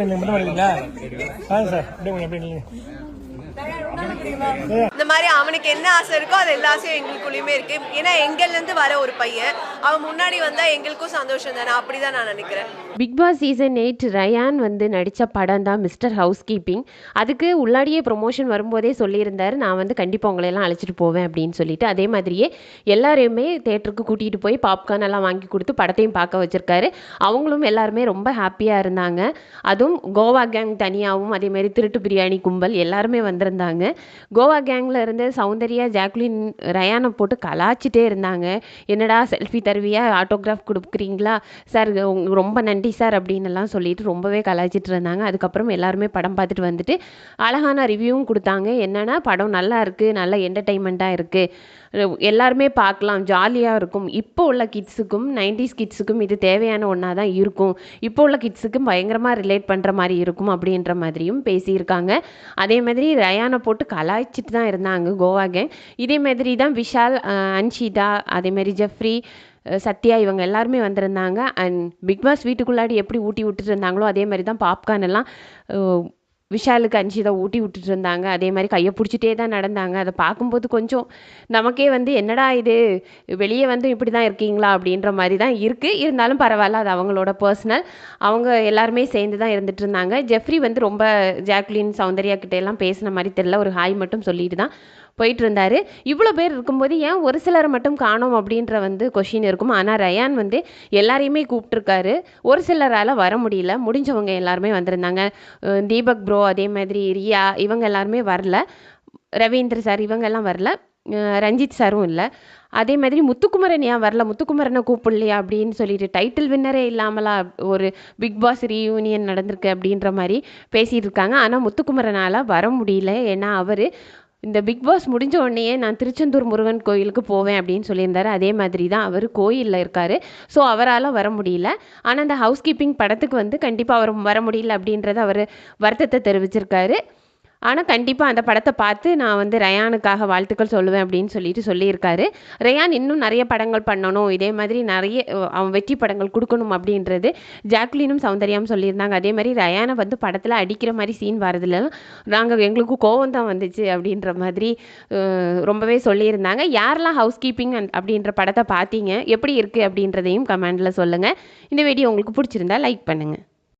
நீங்கள் மட்டும் வரீங்களா? சார் அப்படியே கொஞ்சம் இந்த மாதிரி அவனுக்கு என்ன ஆசை இருக்கோ அது எல்லா ஆசையும் எங்களுக்குள்ளேயுமே இருக்கு. ஏன்னா எங்கள்லேருந்து வர ஒரு பையன் அவன் முன்னாடி வந்தா எங்களுக்கும் சந்தோஷம் தானே? அப்படிதான் நான் நினைக்கிறேன். Bigg Boss season eight Rayan வந்து நடித்த படம் தான் மிஸ்டர் ஹவுஸ் கீப்பிங் அதுக்கு உள்ளாடியே ப்ரொமோஷன் வரும்போதே சொல்லியிருந்தார் நான் வந்து கண்டிப்பாக உங்களையெல்லாம் அழைச்சிட்டு போவேன் அப்படின்னு சொல்லிட்டு. அதே மாதிரியே எல்லாரையுமே தேட்டருக்கு கூட்டிகிட்டு போய் பாப்கார்ன் எல்லாம் வாங்கி கொடுத்து படத்தையும் பார்க்க வச்சிருக்காரு. அவங்களும் எல்லாருமே ரொம்ப ஹாப்பியாக இருந்தாங்க. அதுவும் கோவா கேங் தனியாகவும் அதேமாரி திருட்டு பிரியாணி கும்பல் எல்லாருமே வந்திருந்தாங்க. கோவா கேங்கில் இருந்து சௌந்தர்யா ஜாக்லின் ரயானை போட்டு கலாச்சிட்டே இருந்தாங்க. என்னடா செல்ஃபி தருவியா? ஆட்டோகிராஃப் கொடுக்குறீங்களா? சார் உங்களுக்கு ரொம்ப நன்றி சார் அப்படின்னுலாம் சொல்லிட்டு ரொம்பவே கலாய்ச்சிட்டு இருந்தாங்க. அதுக்கப்புறம் எல்லாருமே படம் பார்த்துட்டு வந்துட்டு அழகான ரிவ்யூவும் கொடுத்தாங்க. என்னன்னா படம் நல்லா இருக்குது நல்ல என்டர்டைன்மெண்ட்டாக இருக்குது எல்லாருமே பார்க்கலாம் ஜாலியாக இருக்கும். இப்போ உள்ள கிட்ஸுக்கும் நைன்டிஸ் கிட்ஸுக்கும் இது தேவையான ஒன்றா தான் இருக்கும். இப்போ உள்ள கிட்ஸுக்கும் பயங்கரமாக ரிலேட் பண்ணுற மாதிரி இருக்கும் அப்படின்ற மாதிரியும் பேசியிருக்காங்க. அதே மாதிரி ரயானை போட்டு கலாய்ச்சிட்டு தான் இருந்தாங்க கோவா கேங் இதே மாதிரி தான் விஷால் அன்ஷிதா அதே மாதிரி ஜெஃப்ரி சத்யா இவங்க எல்லாருமே வந்திருந்தாங்க. அண்ட் பிக் பாஸ் வீட்டுக்குள்ளாடி எப்படி ஊட்டி விட்டுட்டு இருந்தாங்களோ அதே மாதிரி தான் பாப்கார்ன் எல்லாம் விஷாலுக்கு அன்ஷிதா ஊட்டி விட்டுட்டு இருந்தாங்க. அதே மாதிரி கையை பிடிச்சிட்டே தான் நடந்தாங்க. அதை பார்க்கும்போது கொஞ்சம் நமக்கே வந்து என்னடா இது? வெளியே வந்து இப்படி தான் இருக்கீங்களா? அப்படின்ற மாதிரி தான் இருக்குது இருந்தாலும் பரவாயில்ல அது அவங்களோட பர்சனல் அவங்க எல்லாருமே சேர்ந்து தான் இருந்துட்டு இருந்தாங்க. ஜெஃப்ரி வந்து ரொம்ப ஜாக்லின் சௌந்தர்யா கிட்ட எல்லாம் பேசின மாதிரி தெரியல. ஒரு ஹாய் மட்டும் சொல்லிட்டு தான் போயிட்டு இருந்தார் இவ்வளோ பேர் இருக்கும்போது ஏன் ஒரு சிலரை மட்டும் காணோம் அப்படின்ற வந்து கொஷின் இருக்கும். ஆனால் ரயான் வந்து எல்லாரையுமே கூப்பிட்டுருக்காரு. ஒரு சிலரால் வர முடியல. முடிஞ்சவங்க எல்லாருமே வந்திருந்தாங்க. தீபக் ப்ரோ அதே மாதிரி ரியா இவங்க எல்லாருமே வரல. ரவீந்திர சார் இவங்கெல்லாம் வரல. ரஞ்சித் சாரும் இல்லை. அதே மாதிரி முத்துக்குமரன் ஏன் வரல? முத்துக்குமரனை கூப்பிடலையா அப்படின்னு சொல்லிட்டு டைட்டில் வின்னரே இல்லாமலா ஒரு பிக் பாஸ் ரீயூனியன் நடந்திருக்கு அப்படின்ற மாதிரி பேசிகிட்டு இருக்காங்க. ஆனால் முத்துக்குமரனால் வர முடியல. ஏன்னா அவர் இந்த பிக் பாஸ் முடிஞ்ச உடனேயே நான் திருச்செந்தூர் முருகன் கோயிலுக்கு போவேன் அப்படின்னு சொல்லியிருந்தாரு. அதே மாதிரி தான் அவர் கோயிலில் இருக்கார். ஸோ அவரால் வர முடியல. ஆனால் அந்த ஹவுஸ் கீப்பிங் படத்துக்கு வந்து கண்டிப்பாக அவர் வர முடியல அப்படின்றத அவர் வருத்தத்தை தெரிவிச்சிருக்காரு. ஆனால் கண்டிப்பாக அந்த படத்தை பார்த்து நான் வந்து ரயானுக்காக வாழ்த்துக்கள் சொல்லுவேன் அப்படின்னு சொல்லிட்டு சொல்லியிருக்காரு. ரயான் இன்னும் நிறைய படங்கள் பண்ணணும். இதே மாதிரி நிறைய அவன் வெற்றி படங்கள் கொடுக்கணும் அப்படின்றது ஜாக்லினும் சௌந்தர்யாவும் சொல்லியிருந்தாங்க. அதே மாதிரி ரயானை வந்து படத்தில் அடிக்கிற மாதிரி சீன் வரதுல நாங்கள் எங்களுக்கு கோவம் தான் வந்துச்சு அப்படின்ற மாதிரி ரொம்பவே சொல்லியிருந்தாங்க. யாரெல்லாம் ஹவுஸ் கீப்பிங் அப்படின்ற படத்தை பார்த்தீங்க எப்படி இருக்குது அப்படின்றதையும் கமெண்டில் சொல்லுங்கள் இந்த வீடியோ உங்களுக்கு பிடிச்சிருந்தா லைக் பண்ணுங்கள்